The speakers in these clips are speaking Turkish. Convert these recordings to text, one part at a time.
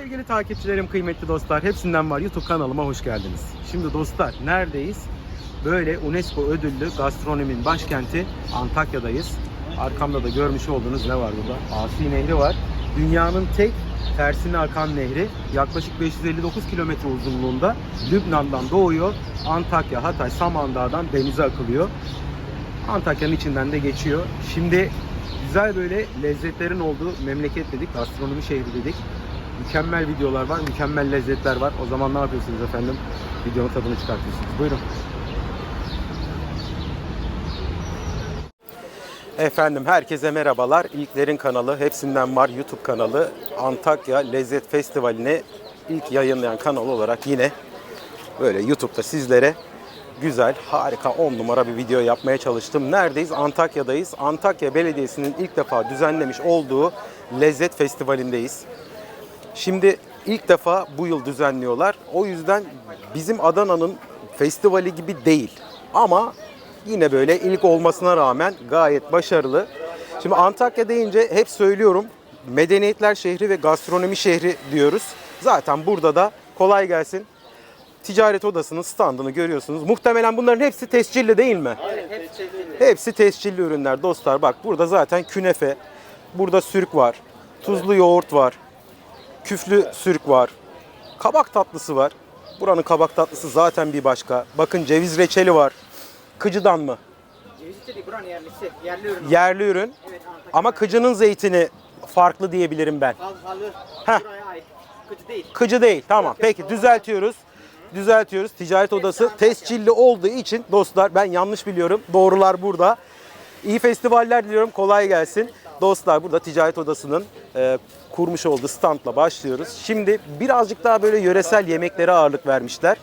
Sevgili takipçilerim, kıymetli dostlar, hepsinden var YouTube kanalıma hoş geldiniz. Şimdi dostlar neredeyiz? Böyle UNESCO ödüllü gastronominin başkenti Antakya'dayız. Arkamda da görmüş olduğunuz ne var burada? Asi Nehri var. Dünyanın tek tersine akan nehri yaklaşık 559 kilometre uzunluğunda Lübnan'dan doğuyor. Antakya, Hatay, Samandağ'dan denize akılıyor. Antakya'nın içinden de geçiyor. Şimdi güzel böyle lezzetlerin olduğu memleket dedik, gastronomi şehri dedik. Mükemmel videolar var, mükemmel lezzetler var. O zaman ne yapıyorsunuz efendim? Videonun tadını çıkartıyorsunuz. Buyurun. Efendim herkese merhabalar. İlklerin kanalı, hepsinden var YouTube kanalı. Antakya Lezzet Festivali'ne ilk yayınlayan kanal olarak yine böyle YouTube'da sizlere güzel, harika, 10 numara bir video yapmaya çalıştım. Neredeyiz? Antakya'dayız. Antakya Belediyesi'nin ilk defa düzenlemiş olduğu Lezzet Festivali'ndeyiz. Şimdi ilk defa bu yıl düzenliyorlar. O yüzden bizim Adana'nın festivali gibi değil. Ama yine böyle ilk olmasına rağmen gayet başarılı. Şimdi Antakya deyince hep söylüyorum medeniyetler şehri ve gastronomi şehri diyoruz. Zaten burada da kolay gelsin. Ticaret odasının standını görüyorsunuz. Muhtemelen bunların hepsi tescilli değil mi? Hepsi tescilli ürünler dostlar. Bak burada zaten künefe, burada sürük var, tuzlu yoğurt var, küflü sürük var, kabak tatlısı var. Buranın kabak tatlısı zaten bir başka. Bakın ceviz reçeli var. Kıcıdan mı? Cevizli değil buranın yerlisi. Yerli ürün. Yerli ürün. Evet Antakya. Ama kıcının zeytini farklı diyebilirim ben. Hal halı. Heh. Buraya ait. Kıcı değil. Kıcı değil. Tamam. Peki düzeltiyoruz. Düzeltiyoruz. Ticaret odası tescilli olduğu için dostlar ben yanlış biliyorum. Doğrular burada. İyi festivaller diliyorum. Kolay gelsin. Dostlar burada ticaret odasının e, kurmuş olduğu standla başlıyoruz. Şimdi birazcık daha böyle yöresel yemeklere ağırlık vermişler.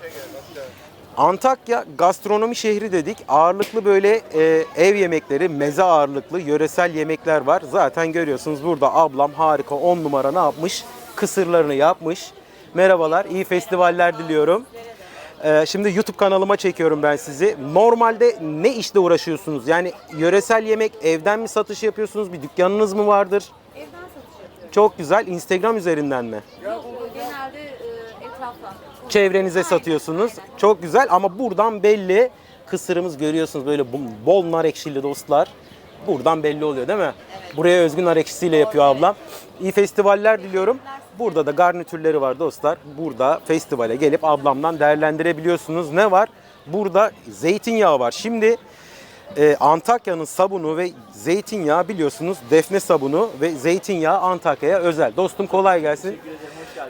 Antakya gastronomi şehri dedik. Ağırlıklı böyle e, ev yemekleri, meze ağırlıklı yöresel yemekler var. Zaten görüyorsunuz burada ablam harika 10 numara ne yapmış? Kısırlarını yapmış. Merhabalar, iyi festivaller diliyorum. E, şimdi YouTube kanalıma çekiyorum ben sizi. Normalde ne işle uğraşıyorsunuz? Yani yöresel yemek evden mi satış yapıyorsunuz? Bir dükkanınız mı vardır? Evden satış yapıyorum. Çok güzel. Instagram üzerinden mi? Yok, genelde e, etraftan. çevrenize satıyorsunuz. Çok güzel ama buradan belli kısırımız görüyorsunuz böyle bol nar ekşili dostlar. Buradan belli oluyor değil mi? Buraya özgün nar ekşisiyle yapıyor ablam. İyi festivaller diliyorum. Burada da garnitürleri var dostlar. Burada festivale gelip ablamdan değerlendirebiliyorsunuz. Ne var? Burada zeytinyağı var. Şimdi e, Antakya'nın sabunu ve zeytinyağı biliyorsunuz defne sabunu ve zeytinyağı Antakya'ya özel. Dostum kolay gelsin.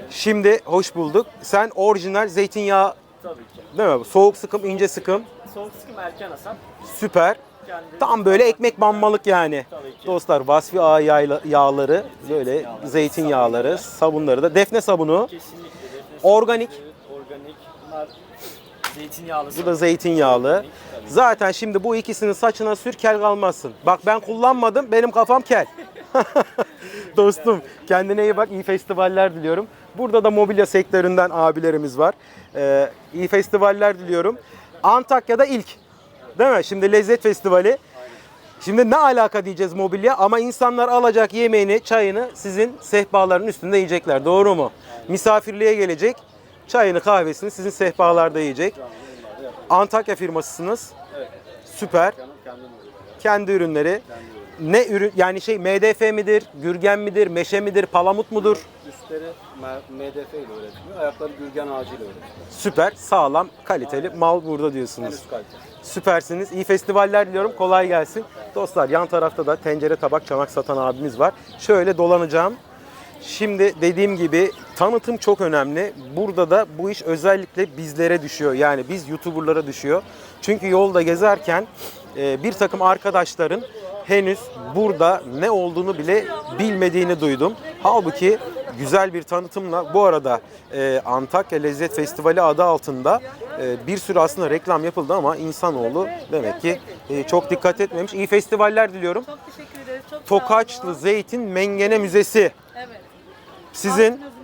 Şimdi hoş bulduk. Sen orijinal zeytinyağı Tabii ki. değil mi? Soğuk sıkım, ince sıkım. Soğuk sıkım erken hasat. Süper. Kendi Tam böyle ekmek banmalık yani. Dostlar Vasfi yağla- yağları, böyle zeytinyağları, sabunları da defne sabunu. kesinlikle defne Organik. Evet, organik. Bunlar zeytinyağlı. Bu da zeytinyağlı. Zaten şimdi bu ikisini saçına sür kel kalmazsın. Bak ben kullanmadım benim kafam kel. Dostum kendine iyi bak iyi festivaller diliyorum. Burada da mobilya sektöründen abilerimiz var. Ee, iyi festivaller diliyorum. Antakya'da ilk değil mi? Şimdi lezzet festivali. Şimdi ne alaka diyeceğiz mobilya ama insanlar alacak yemeğini, çayını sizin sehpaların üstünde yiyecekler. Doğru mu? Misafirliğe gelecek. Çayını, kahvesini sizin sehpalarda yiyecek. Antakya firmasısınız. Süper. Kendi ürünleri. Ne ürün yani şey MDF midir, gürgen midir, meşe midir, palamut mudur? Üstleri MDF ile üretiliyor, ayakları gürgen ağacı ile üretiliyor. Süper, sağlam, kaliteli mal burada diyorsunuz. Üst kalite. Süpersiniz. İyi festivaller diliyorum. Kolay gelsin. Dostlar yan tarafta da tencere tabak çanak satan abimiz var. Şöyle dolanacağım. Şimdi dediğim gibi tanıtım çok önemli. Burada da bu iş özellikle bizlere düşüyor. Yani biz YouTuber'lara düşüyor. Çünkü yolda gezerken e, bir takım arkadaşların henüz burada ne olduğunu bile bilmediğini duydum. Halbuki güzel bir tanıtımla bu arada e, Antakya Lezzet Festivali adı altında e, bir sürü aslında reklam yapıldı ama insanoğlu demek ki e, çok dikkat etmemiş. İyi festivaller diliyorum. Çok teşekkür ederiz. Çok sağ olun. Tokaçlı Zeytin Mengene Müzesi. Evet. Sizin bekliyoruz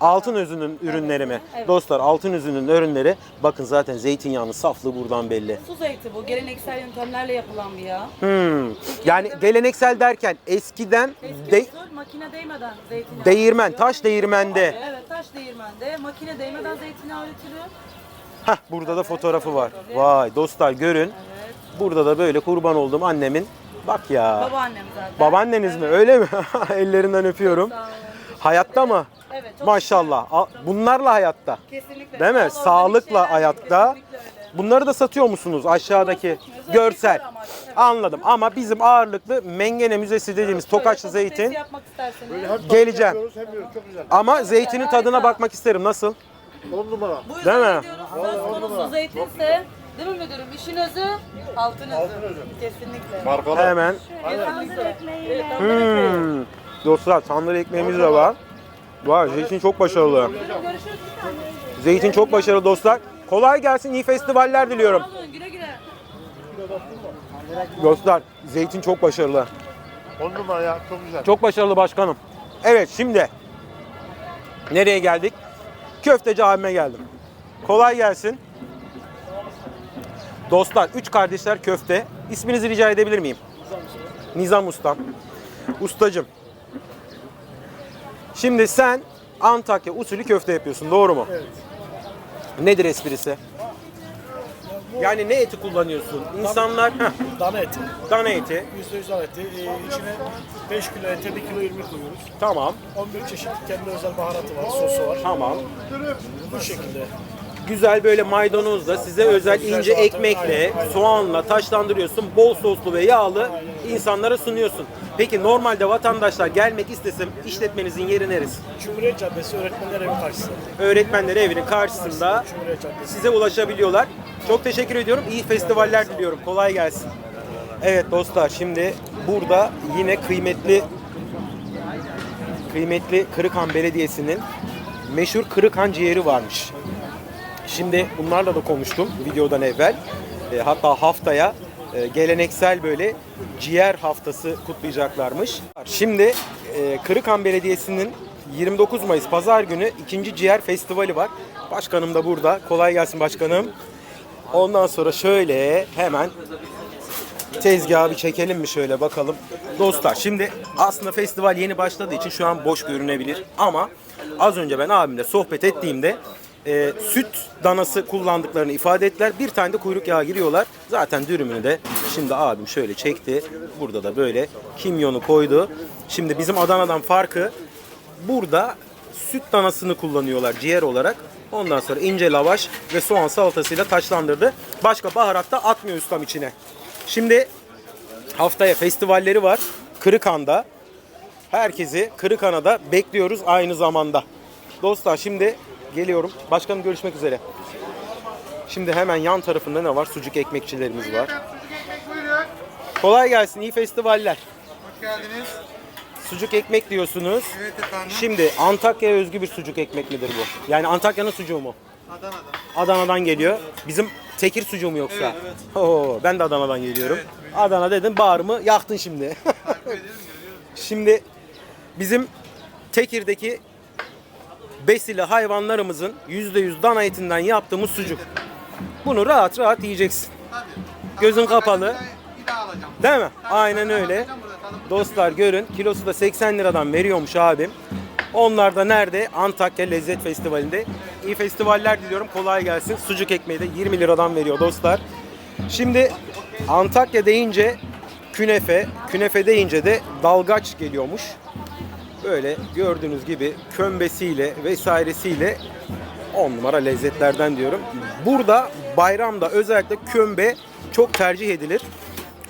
Altın özünün ürünleri mi? Evet. Dostlar altın özünün ürünleri bakın zaten zeytinyağının saflığı buradan belli. Su zeyti bu. Geleneksel yöntemlerle yapılan bir yağ. Hmm. Yani geleneksel derken eskiden Eski de- usul makine değmeden zeytinyağı değirmen, üretiliyor. taş değirmende. Evet taş değirmende. Makine değmeden zeytinyağı üretiliyor. Hah burada da fotoğrafı var. Vay dostlar görün. Evet. Burada da böyle kurban olduğum annemin. Bak ya. Babaannem zaten. Babaanneniz mi? Öyle mi? Ellerinden öpüyorum. Sağ olun. Hayatta mı? Evet. çok Maşallah. A- Bunlarla hayatta. Kesinlikle. Değil mi? Organik Sağlıkla şeyler hayatta. kesinlikle öyle. Bunları da satıyor musunuz aşağıdaki görsel? evet. Anladım ama bizim ağırlıklı Mengene Müzesi dediğimiz Tokaçlı Şöyle zeytin. yapmak isterseniz. Geleceğim. Hem yiyoruz, çok güzel. Ama zeytinin tadına bakmak isterim. Nasıl? 10 numara. Bu Değil mi? diyoruz söz konusu zeytinse değil mi müdürüm? İşin özü altın özü. Kesinlikle. Markalı. Hemen. Kesinlikle. Hmm. Dostlar tandır ekmeğimiz de var. Vay zeytin çok başarılı. Zeytin çok başarılı dostlar. Kolay gelsin. iyi festivaller diliyorum. Sağ olun, güle güle. Dostlar zeytin çok başarılı. 10 numara ya çok güzel. Çok başarılı başkanım. Evet şimdi nereye geldik? Köfteci abime geldim. Kolay gelsin. Dostlar, üç kardeşler köfte. İsminizi rica edebilir miyim? Nizam Ustam. Ustacım. Şimdi sen Antakya usulü köfte yapıyorsun, doğru mu? Evet. Nedir esprisi? Yani ne eti kullanıyorsun? İnsanlar heh, Dana eti. dana eti. %100 dana eti. Ee, içine 5 kilo ete 1 kilo irmik koyuyoruz. Tamam, 11 çeşit kendi özel baharatı var, sosu var. tamam. Bu şekilde. Güzel böyle maydanozla size özel ince ekmekle, soğanla taşlandırıyorsun. Bol soslu ve yağlı insanlara sunuyorsun. Peki normalde vatandaşlar gelmek istesem işletmenizin yeri neresi? Cumhuriyet Caddesi öğretmenler evi karşısında. Öğretmenler evinin karşısında size ulaşabiliyorlar. Çok teşekkür ediyorum. İyi festivaller diliyorum. Kolay gelsin. Evet dostlar şimdi burada yine kıymetli kıymetli Kırıkhan Belediyesi'nin meşhur Kırıkhan ciğeri varmış. Şimdi bunlarla da konuştum videodan evvel. E, hatta haftaya e, geleneksel böyle ciğer haftası kutlayacaklarmış. Şimdi e, Kırıkhan Belediyesi'nin 29 Mayıs Pazar günü ikinci ciğer festivali var. Başkanım da burada. Kolay gelsin başkanım. Ondan sonra şöyle hemen tezgahı bir çekelim mi şöyle bakalım. Dostlar şimdi aslında festival yeni başladığı için şu an boş görünebilir ama az önce ben abimle sohbet ettiğimde e, süt danası kullandıklarını ifade ettiler. Bir tane de kuyruk yağı giriyorlar. Zaten dürümünü de şimdi abim şöyle çekti. Burada da böyle kimyonu koydu. Şimdi bizim Adana'dan farkı burada süt danasını kullanıyorlar ciğer olarak. Ondan sonra ince lavaş ve soğan salatasıyla taçlandırdı. Başka baharat da atmıyor ustam içine. Şimdi haftaya festivalleri var. Kırıkhan'da. Herkesi Kırıkhan'a bekliyoruz aynı zamanda. Dostlar şimdi geliyorum. Başkanım görüşmek üzere. Şimdi hemen yan tarafında ne var? Sucuk ekmekçilerimiz var. Kolay gelsin. iyi festivaller. Hoş geldiniz. Sucuk ekmek diyorsunuz. Evet efendim. Şimdi Antakya'ya özgü bir sucuk ekmek midir bu? Yani Antakya'nın sucuğu mu? Adana'da. Adana'dan geliyor. Bizim Tekir sucuğu mu yoksa? Evet, evet. Oo, ben de Adana'dan geliyorum. Adana dedim bağrımı yaktın şimdi. şimdi bizim Tekir'deki besili hayvanlarımızın %100 dana etinden yaptığımız sucuk. Bunu rahat rahat yiyeceksin. Gözün kapalı. Değil mi? Aynen öyle. Dostlar görün kilosu da 80 liradan veriyormuş abim. Onlar da nerede? Antakya Lezzet Festivali'nde. İyi festivaller diliyorum. Kolay gelsin. Sucuk ekmeği de 20 liradan veriyor dostlar. Şimdi Antakya deyince künefe, künefe deyince de dalgaç geliyormuş. Böyle gördüğünüz gibi kömbesiyle vesairesiyle 10 numara lezzetlerden diyorum. Burada bayramda özellikle kömbe çok tercih edilir.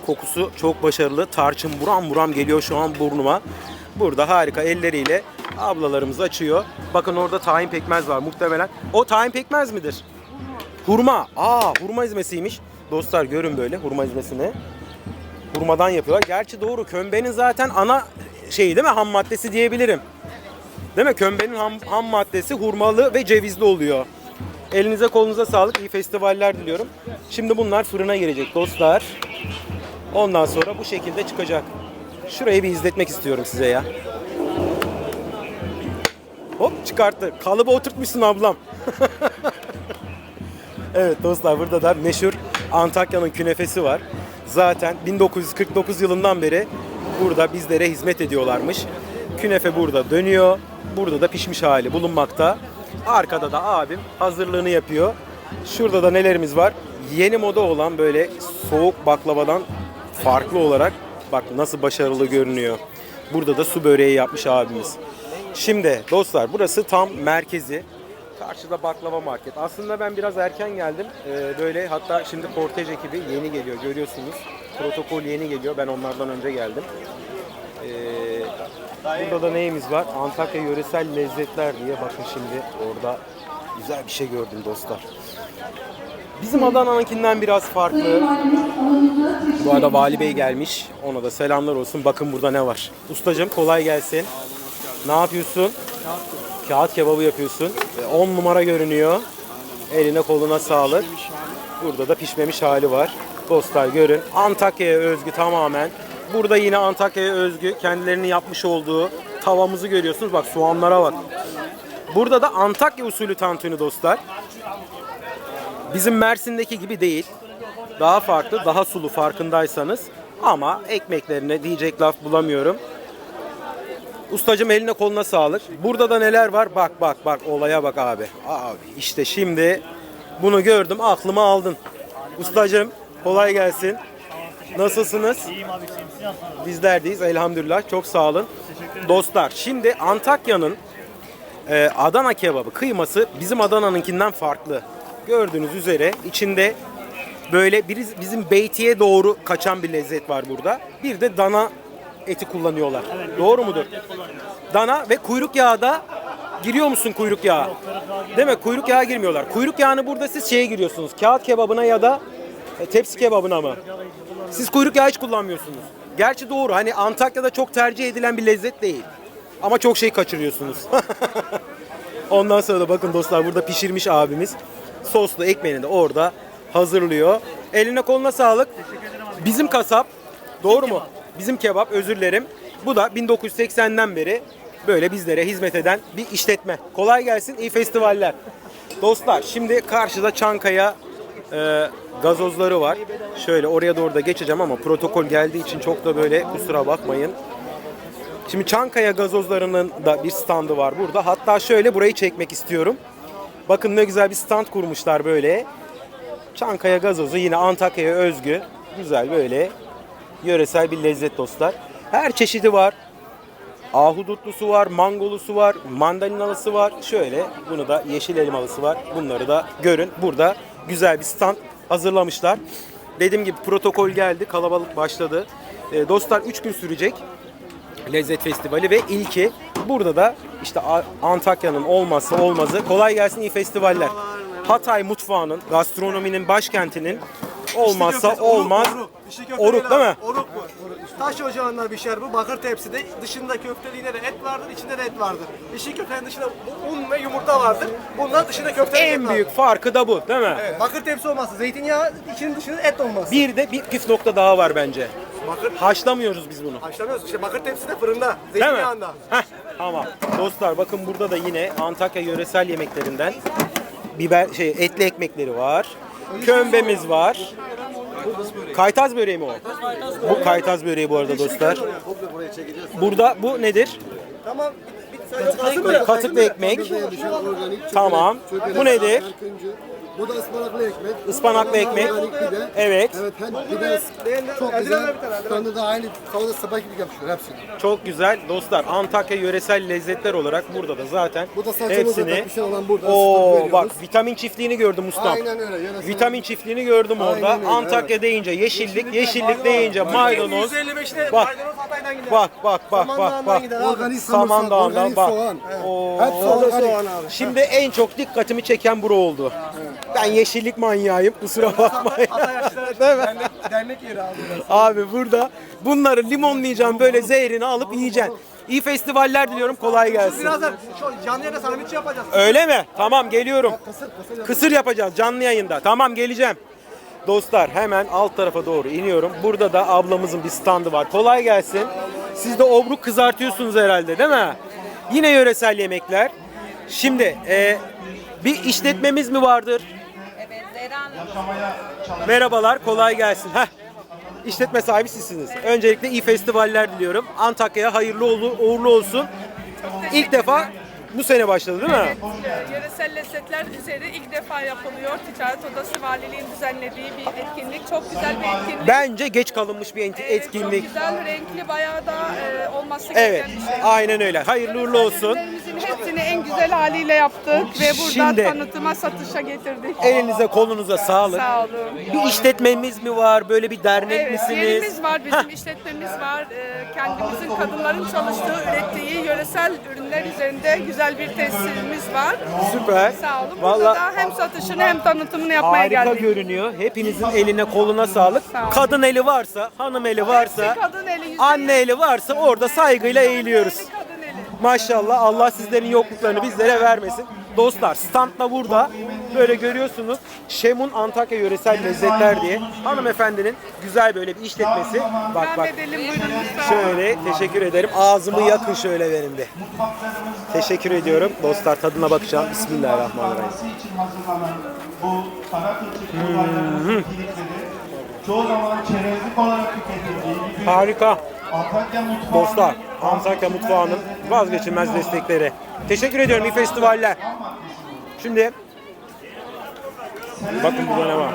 Kokusu çok başarılı. Tarçın buram buram geliyor şu an burnuma. Burada harika elleriyle ablalarımız açıyor. Bakın orada tahin pekmez var muhtemelen. O tahin pekmez midir? Hurma. Aa hurma ezmesiymiş. Dostlar görün böyle hurma ezmesini. Hurmadan yapıyorlar. Gerçi doğru kömbenin zaten ana şeyi değil mi? Ham maddesi diyebilirim. Değil mi? Kömbenin ham, ham maddesi hurmalı ve cevizli oluyor. Elinize kolunuza sağlık. İyi festivaller diliyorum. Şimdi bunlar fırına girecek dostlar. Ondan sonra bu şekilde çıkacak. Şurayı bir izletmek istiyorum size ya. Hop çıkarttı. Kalıba oturtmuşsun ablam. evet dostlar burada da meşhur Antakya'nın künefesi var. Zaten 1949 yılından beri burada bizlere hizmet ediyorlarmış. Künefe burada dönüyor. Burada da pişmiş hali bulunmakta. Arkada da abim hazırlığını yapıyor. Şurada da nelerimiz var? Yeni moda olan böyle soğuk baklavadan farklı olarak bak nasıl başarılı görünüyor. Burada da su böreği yapmış abimiz. Şimdi dostlar burası tam merkezi. Karşıda baklava market. Aslında ben biraz erken geldim. Ee, böyle hatta şimdi kortej ekibi yeni geliyor görüyorsunuz. Protokol yeni geliyor. Ben onlardan önce geldim. Ee, burada da neyimiz var? Antakya yöresel lezzetler diye bakın şimdi orada güzel bir şey gördüm dostlar. Bizim Adana'nınkinden biraz farklı. Bu arada Vali Bey gelmiş. Ona da selamlar olsun. Bakın burada ne var. Ustacığım kolay gelsin. Ne yapıyorsun? Kağıt kebabı yapıyorsun. 10 numara görünüyor. Eline koluna sağlık. Burada da pişmemiş hali var. Dostlar görün. Antakya'ya özgü tamamen. Burada yine Antakya'ya özgü kendilerinin yapmış olduğu tavamızı görüyorsunuz. Bak soğanlara bak. Burada da Antakya usulü tantuni dostlar. Bizim Mersin'deki gibi değil. Daha farklı, daha sulu farkındaysanız. Ama ekmeklerine diyecek laf bulamıyorum. Ustacım eline koluna sağlık. Burada da neler var? Bak bak bak olaya bak abi. Abi işte şimdi bunu gördüm aklıma aldın. Ustacım kolay gelsin. Nasılsınız? İyiyim abi siz nasılsınız? Bizlerdeyiz elhamdülillah. Çok sağ olun. Dostlar şimdi Antakya'nın e, Adana kebabı kıyması bizim Adana'nınkinden farklı. Gördüğünüz üzere içinde böyle bir, bizim beytiye doğru kaçan bir lezzet var burada. Bir de dana eti kullanıyorlar. Doğru mudur? Dana ve kuyruk yağı da giriyor musun kuyruk yağı? Değil mi? Kuyruk yağı girmiyorlar. Kuyruk yağını burada siz şeye giriyorsunuz. Kağıt kebabına ya da e, tepsi kebabına mı? Siz kuyruk yağı hiç kullanmıyorsunuz. Gerçi doğru. Hani Antakya'da çok tercih edilen bir lezzet değil. Ama çok şey kaçırıyorsunuz. Ondan sonra da bakın dostlar burada pişirmiş abimiz. Soslu ekmeğini de orada hazırlıyor. Eline koluna sağlık. Bizim kasap. Doğru mu? Bizim kebap özür dilerim. Bu da 1980'den beri böyle bizlere hizmet eden bir işletme. Kolay gelsin. iyi festivaller. Dostlar şimdi karşıda Çankaya e, gazozları var. Şöyle oraya doğru da geçeceğim ama protokol geldiği için çok da böyle kusura bakmayın. Şimdi Çankaya gazozlarının da bir standı var burada. Hatta şöyle burayı çekmek istiyorum. Bakın ne güzel bir stand kurmuşlar böyle. Çankaya gazozu yine Antakya'ya özgü. Güzel böyle yöresel bir lezzet dostlar. Her çeşidi var. Ahudutlusu var, mangolusu var, mandalinalısı var. Şöyle bunu da yeşil elmalısı var. Bunları da görün. Burada güzel bir stand hazırlamışlar. Dediğim gibi protokol geldi, kalabalık başladı. Ee, dostlar 3 gün sürecek. Lezzet Festivali ve ilki burada da işte Antakya'nın olmazsa olmazı. Kolay gelsin iyi festivaller. Hatay mutfağının, gastronominin başkentinin olmazsa olmaz. Oruk değil mi? Oruk. Taş ocağında pişer bu. Bakır tepside. Dışında köfteli yine de et vardır, içinde de et vardır. İşi köftenin dışında un ve yumurta vardır. Bunlar dışında köfteli et En büyük farkı da bu değil mi? Evet, bakır tepsi olması. Zeytinyağı içinin dışında et olması. Bir de bir püf nokta daha var bence. Bakır Haşlamıyoruz biz bunu. haşlamıyoruz. İşte bakır tepsi de fırında. Değil mi? Zeytinyağında. Heh, tamam. Dostlar bakın burada da yine Antakya yöresel yemeklerinden biber şey etli ekmekleri var. Kömbemiz var. Kaytaz böreği mi o? Bu kaytaz böreği bu arada dostlar. Burada bu nedir? Tamam. Katıklı ekmek. Tamam. Bu nedir? Bu da ıspanaklı ekmek. Ispanaklı ekmek. Organik pide. Evet. Evet, hem pide çok güzel. Sonra da aynı tavada sabah gibi yapmışlar hepsini. Çok güzel. Dostlar Antakya yöresel lezzetler olarak burada da zaten Bu da hepsini takmışlar olan burada. Oo bak vitamin çiftliğini gördüm ustam. Aynen öyle. yöresel. Vitamin çiftliğini gördüm orada. Aynen öyle, Antakya deyince yeşillik, yeşillik deyince maydanoz. 155'te Bak. maydanoz Hatay'dan gider. Bak bak bak bak bak. gider abi. Organik sarımsak, Samandağ'dan organik bak. soğan. Oo. Hep Orada organik. soğan abi. Şimdi en çok dikkatimi çeken bura oldu. Ben yeşillik manyağıyım kusura bakmayın. Değil mi? dernek, dernek yeri abi. burası. Abi burada bunları limonlayacağım böyle zehrini alıp yiyeceksin. İyi festivaller diliyorum kolay gelsin. Birazdan şu canlı yayında sandviç yapacağız. Öyle mi? Tamam geliyorum. Kısır yapacağız canlı yayında. Tamam geleceğim. Dostlar hemen alt tarafa doğru iniyorum. Burada da ablamızın bir standı var. Kolay gelsin. Siz de obruk kızartıyorsunuz herhalde değil mi? Yine yöresel yemekler. Şimdi e, bir işletmemiz mi vardır? Evet. Merhabalar, kolay gelsin. Heh. İşletme sahibi sizsiniz. Öncelikle iyi festivaller diliyorum. Antakya'ya hayırlı uğurlu, uğurlu olsun. İlk defa bu sene başladı değil mi? Yöresel lezzetler üzeri ilk defa yapılıyor. Ticaret Odası Valiliğin düzenlediği bir etkinlik. Çok güzel bir etkinlik. Bence geç kalınmış bir enti- Evet, etkinlik. Çok güzel, renkli, bayağı da e, olması Evet, gereken bir şey. aynen öyle. Hayırlı uğurlu olsun. Hepsini en güzel haliyle yaptık ve burada Şimdi- tanıtıma, satışa getirdik. Elinize kolunuza sağlık. Sağ olun. Bir işletmemiz mi var? Böyle bir dernek Evet, misiniz? yerimiz var, bizim işletmemiz var. Ee, kendimizin kadınların çalıştığı, ürettiği yöresel ürünler üzerinde güzel bir tesisimiz var. Süper. Sağ olun. Burada Vallahi da hem satışını hem tanıtımını yapmaya harika geldik. görünüyor. Hepinizin eline koluna sağlık. Sağ olun. Kadın eli varsa, hanım eli varsa, Hepsi kadın eli, yüzde anne eli varsa orada saygıyla eğiliyoruz. eli. Maşallah Allah sizlerin yokluklarını bizlere vermesin. Dostlar stand da burada. Böyle görüyorsunuz. Şemun Antakya Yöresel Lezzetler diye. Hanımefendinin güzel böyle bir işletmesi. Bak bak. edelim buyurun lütfen. Şöyle teşekkür ederim. Ağzımı yakın şöyle benim de. Teşekkür ediyorum. Dostlar tadına bakacağım. Bismillahirrahmanirrahim. bu kültürü çoğu zaman çerezlik olarak tüketildiği Harika. Antakya mutfağı Dostlar Antakya mutfağının vazgeçilmez destekleri. Teşekkür ediyorum iyi festivaller. Şimdi bakın burada ne var.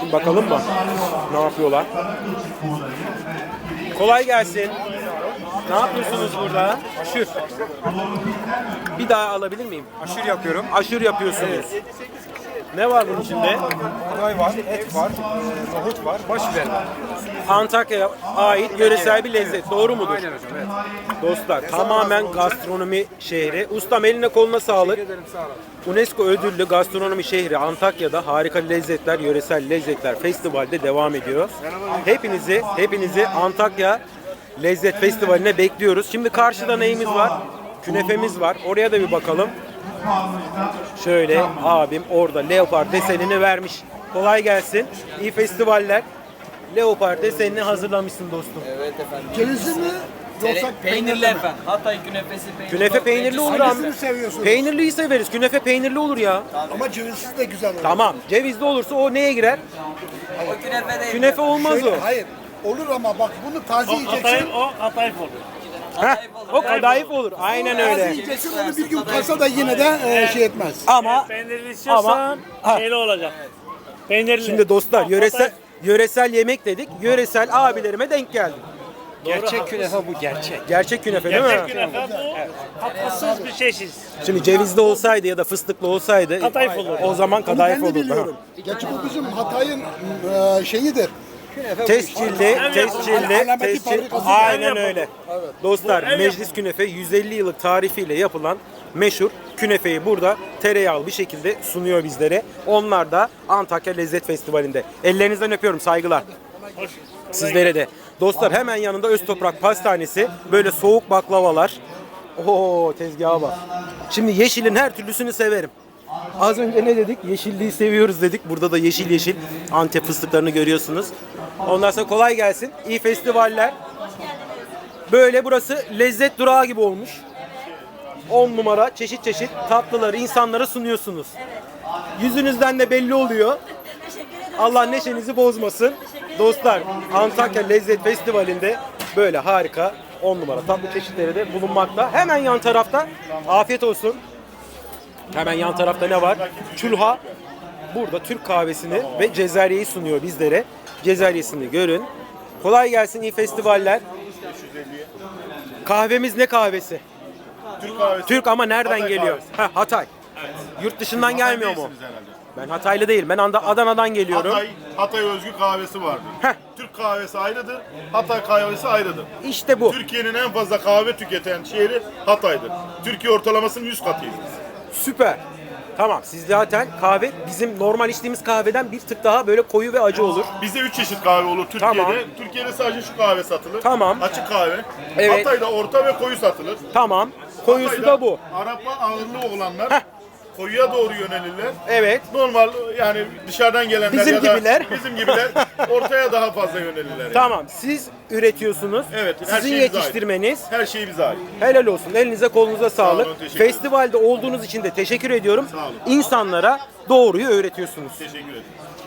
Şimdi bakalım mı? Ne yapıyorlar? Kolay gelsin. Ne yapıyorsunuz burada? Aşır. Bir daha alabilir miyim? Aşır yapıyorum. Aşır yapıyorsunuz. Ne var bunun içinde? Buğday var, et var, nohut var, baş biber var. Antakya'ya ait yöresel bir lezzet. Doğru mudur? Aynen hocam evet. Dostlar tamamen gastronomi şehri. Ustam eline koluna sağlık. Ederim sağ olun. UNESCO ödüllü gastronomi şehri Antakya'da harika lezzetler, yöresel lezzetler festivalde devam ediyor. Hepinizi, hepinizi Antakya Lezzet Festivali'ne bekliyoruz. Şimdi karşıda neyimiz var? Künefemiz var. Oraya da bir bakalım. Şöyle abim orada leopar desenini vermiş. Kolay gelsin. İyi festivaller. Leopar desenini hazırlamışsın dostum. Cevizli mi? Yoksa Peynirli efendim. Hatay künefesi peynirli. Künefe peynirli olur abi. Hangisini seviyorsunuz? Peynirliyi severiz. Künefe peynirli olur ya. Ama cevizsiz de güzel olur. Tamam. Cevizli olursa o neye girer? O künefe değil. Künefe olmaz Şöyle, o. hayır. Olur ama bak bunu taze yiyeceksin. O Hatay olur. Heh, o kadayıf olur. Aynen öyle. yiyeceksin onu bir gün kalsa da yine de e, şey etmez. Ama Peynirli Ama- Ha. şeyli olacak. Peynirli. şimdi dostlar yöresel yöresel yemek dedik. Yöresel abilerime denk geldim. gerçek künefe bu gerçek. Gerçek künefe değil mi? Gerçek künefe bu hatasız bir çeşit. Şimdi cevizli olsaydı ya da fıstıklı olsaydı Kadayıf olur. o zaman Onu kadayıf ben de olurdu. biliyorum. Gerçi bu bizim Hatay'ın e, şeyidir. Tescilli, tescilli, tescil. Aynen öyle. Dostlar Meclis Künefe 150 yıllık tarifiyle yapılan meşhur künefeyi burada tereyağlı bir şekilde sunuyor bizlere. Onlar da Antakya Lezzet Festivali'nde. Ellerinizden öpüyorum saygılar. Sizlere de. Dostlar hemen yanında Öz Toprak Pastanesi. Böyle soğuk baklavalar. Oo tezgaha bak. Şimdi yeşilin her türlüsünü severim. Az önce ne dedik? Yeşilliği seviyoruz dedik. Burada da yeşil yeşil Antep fıstıklarını görüyorsunuz. Ondan sonra kolay gelsin. İyi festivaller. Böyle burası lezzet durağı gibi olmuş. 10 numara çeşit çeşit tatlıları insanlara sunuyorsunuz. Yüzünüzden de belli oluyor. Allah neşenizi bozmasın. Dostlar Antakya Lezzet Festivali'nde böyle harika 10 numara tatlı çeşitleri de bulunmakta. Hemen yan tarafta afiyet olsun. Hemen yan tarafta ne var? Çulha. Burada Türk kahvesini ve Cezerye'yi sunuyor bizlere. Cezeryesini görün. Kolay gelsin iyi festivaller. Kahvemiz ne kahvesi? Türk kahvesi. Türk ama nereden Hatay geliyor? kahvesi. Ha, Hatay. Yurt dışından gelmiyor mu? Herhalde. Ben Hataylı değilim. Ben Adana'dan geliyorum. Hatay, Hatay özgü kahvesi vardır. Heh. Türk kahvesi ayrıdır, Hatay kahvesi ayrıdır. İşte bu. Türkiye'nin en fazla kahve tüketen şehri Hatay'dır. Türkiye ortalamasının 100 katıyız biz. Süper. Tamam siz zaten kahve bizim normal içtiğimiz kahveden bir tık daha böyle koyu ve acı olur. Bizde 3 çeşit kahve olur Türkiye'de. Tamam. Türkiye'de sadece şu kahve satılır. Tamam. Açık kahve. Evet. Hatay'da orta ve koyu satılır. Tamam. Koyusu Hatay'da da bu. Arap'a ağırlığı olanlar Heh. Koyuya doğru yönelirler. Evet. Normal yani dışarıdan gelenler Bizim ya da gibiler. bizim gibiler ortaya daha fazla yönelirler. yani. Tamam. Siz üretiyorsunuz. Evet, her Sizin şey bize yetiştirmeniz. Her şey bize ait. Helal olsun. Elinize kolunuza sağlık. olun, teşekkür ederim. Festivalde olduğunuz için de teşekkür ediyorum. Sağ olun. İnsanlara doğruyu öğretiyorsunuz. Teşekkür ederim.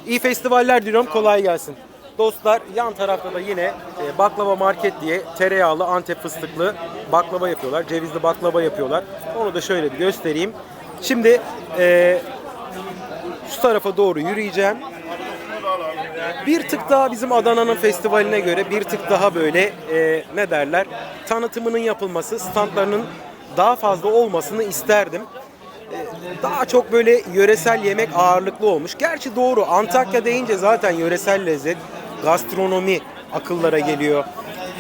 İyi festivaller diliyorum. Kolay gelsin. Dostlar yan tarafta da yine e, baklava market diye tereyağlı Antep fıstıklı baklava yapıyorlar. Cevizli baklava yapıyorlar. Onu da şöyle bir göstereyim. Şimdi e, şu tarafa doğru yürüyeceğim. Bir tık daha bizim Adana'nın festivaline göre bir tık daha böyle e, ne derler tanıtımının yapılması, standlarının daha fazla olmasını isterdim. E, daha çok böyle yöresel yemek ağırlıklı olmuş. Gerçi doğru Antakya deyince zaten yöresel lezzet, gastronomi akıllara geliyor.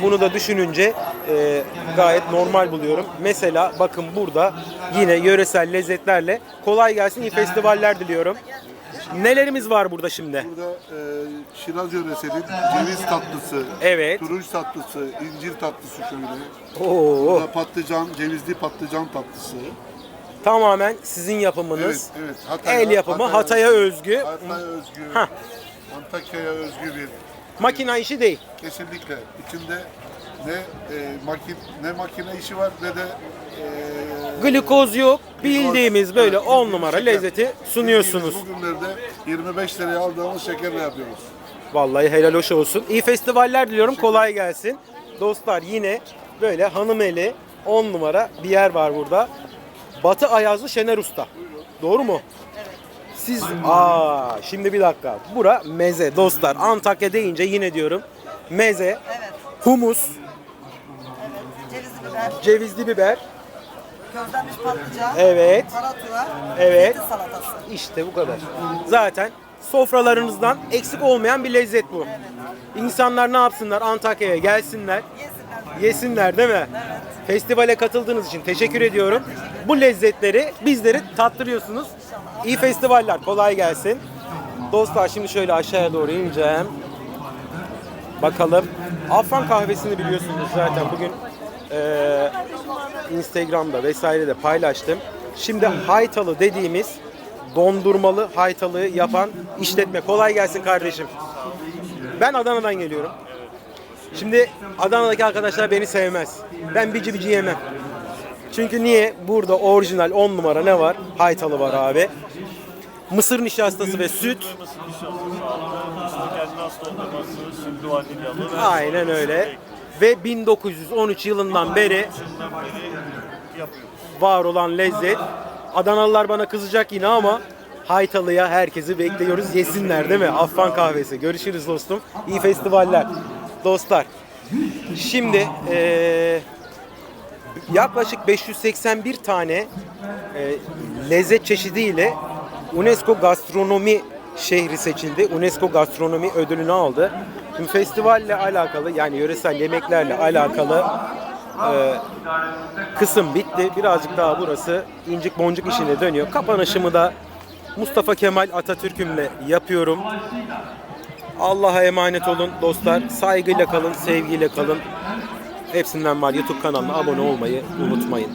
Bunu da düşününce e, gayet normal buluyorum. Mesela bakın burada yine yöresel lezzetlerle kolay gelsin iyi festivaller diliyorum. Nelerimiz var burada şimdi? Burada e, Şiraz yöreselin ceviz tatlısı, Evet. turunç tatlısı, incir tatlısı şöyle. Oo, Burada patlıcan, cevizli patlıcan tatlısı. tamamen sizin Evet, yapımınız. evet. Hatay'a- El yapımı, Hatay'a özgü. Hatay'a özgü. Hah. Antakya'ya özgü bir Makina işi değil. kesinlikle. İçinde ne e, makin ne makine işi var ne de e, Glikoz yok. Bildiğimiz böyle Evet, 10 numara şeker. lezzeti sunuyorsunuz. Bildiğimiz Bugünlerde 25 liraya aldığımız şekerle yapıyoruz. Vallahi helal hoş olsun. İyi festivaller diliyorum. Kolay gelsin. Dostlar yine böyle hanım eli 10 numara bir yer var burada. Batı Ayazlı Şener Usta. Doğru mu? Siz aa şimdi bir dakika. Bura meze dostlar. Antakya deyince yine diyorum meze, humus, biber, cevizli biber. közlenmiş patlıcan, Evet. salatura, Evet. zeytin salatası. İşte bu kadar. Zaten sofralarınızdan eksik olmayan bir lezzet bu. İnsanlar ne yapsınlar? Antakya'ya gelsinler. Yesinler değil mi? Festivale katıldığınız için teşekkür ediyorum. Bu lezzetleri bizleri tattırıyorsunuz. İyi festivaller. Kolay gelsin. Dostlar şimdi şöyle aşağıya doğru ineceğim. Bakalım. Afan kahvesini biliyorsunuz zaten bugün eee, Instagram'da vesaire de paylaştım. Şimdi haytalı dediğimiz dondurmalı haytalı yapan işletme. Kolay gelsin kardeşim. Ben Adana'dan geliyorum. Şimdi Adana'daki arkadaşlar beni sevmez. Ben bici bici yemem. Çünkü niye? Burada orijinal 10 numara ne var? Haytalı var abi. Mısır nişastası ve süt. Aynen öyle. Ve 1913 yılından beri var olan lezzet. Adanalılar bana kızacak yine ama Haytalı'ya herkesi bekliyoruz. Yesinler değil mi? Affan kahvesi. Görüşürüz dostum. İyi festivaller. Dostlar. Şimdi eee, yaklaşık 581 tane eee, lezzet çeşidiyle UNESCO gastronomi şehri seçildi. UNESCO gastronomi ödülünü aldı. Şimdi festivalle alakalı yani yöresel yemeklerle alakalı eee, kısım bitti. Birazcık daha burası incik boncuk işine dönüyor. Kapanışımı da Mustafa Kemal Atatürk'ümle yapıyorum. Allah'a emanet olun dostlar. Saygıyla kalın, sevgiyle kalın. Hepsinden var YouTube kanalına abone olmayı unutmayın.